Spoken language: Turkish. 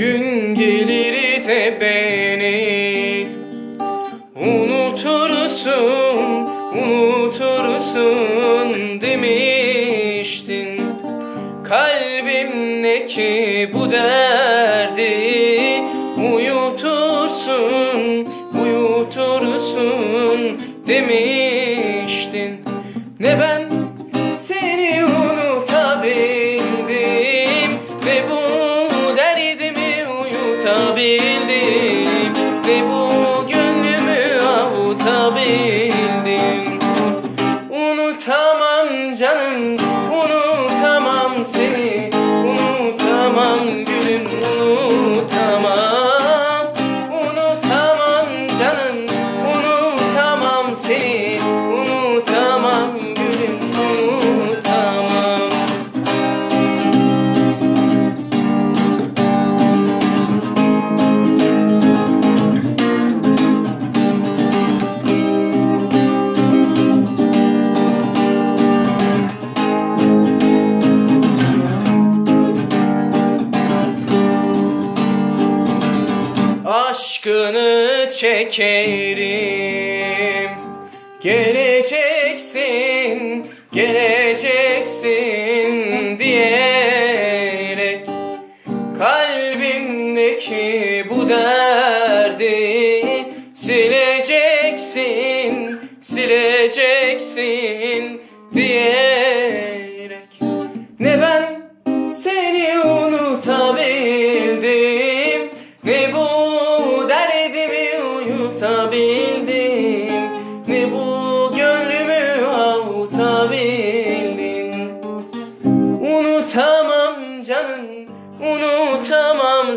Gün gelir de beni Unutursun, unutursun demiştin. Kalbimdeki bu derdi Uyutursun, uyutursun demiştin. Ne ben uyutabildim Ne bu gönlümü avutabildim. Unutamam canım, unutamam seni Aşkını çekerim. Geleceksin, geleceksin diyerek Kalbimdeki bu derdi Sileceksin, sileceksin diyerek. Ne ben